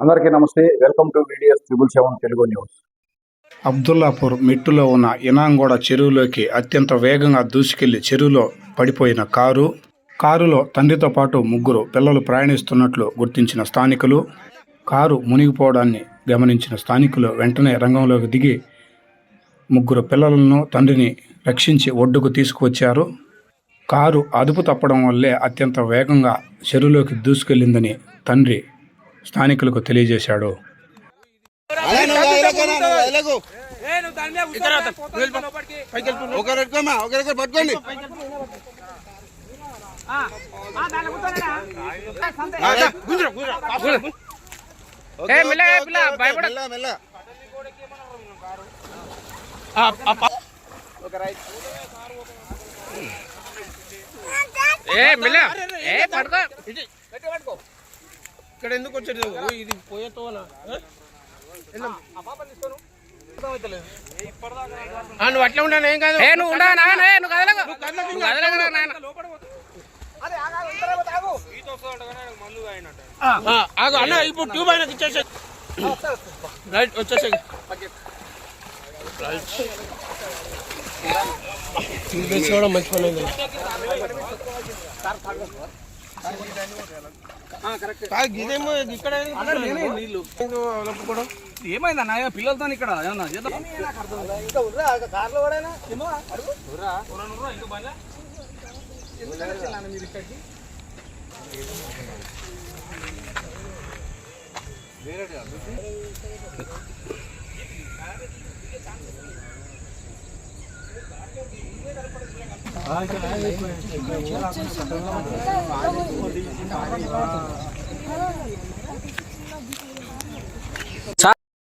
అందరికీ నమస్తే. Welcome to videos triple seven Telugu news. Abdullapur మిట్టులో ఉన్న ఇనాంగోడ చెరువులోకి అత్యంత వేగంగా దూసుకెళ్ళి చెరువులో పడిపోయిన కారు కారులో తండ్రితో పాటు ముగ్గురు పిల్లలు ప్రయాణిస్తున్నట్లు గుర్తించిన స్థానికులు కారు మునిగిపోవడాన్ని గమనించిన స్థానికులు వెంటనే రంగంలోకి దిగి ముగ్గురు పిల్లలను తండ్రిని రక్షించి ఒడ్డుకు తీసుకువచ్చారు. కారు అదుపు తప్పడం వల్లే అత్యంత వేగంగా చెరువులోకి దూసుకెళ్ళిందని తండ్రి స్థానికులకు తెలియజేశాడు ఏ మెల్ల ఏ పడుకో ఇక్కడ ఎందుకు వచ్చాడు ఓ, ఇది పోయేతోనా నువ్వు అట్లా ఉండను ఏం కాదు. ఏ నువ్వు ఏ, నువ్వు కదలకు. నువ్వు ఆగు అన్న ఇప్పుడు ట్యూబ్ అయినా ఇచ్చేసే. రైట్ వచ్చేసే. తీసుకోవడం మంచి పని ఇదేమో ఇక్కడ నీళ్ళు కూడా ఏమైంది అన్న పిల్లలతో ఇక్కడ ఏమన్నా కార్లో కూడా 啊，这个就是那个，那个就是那个，那个。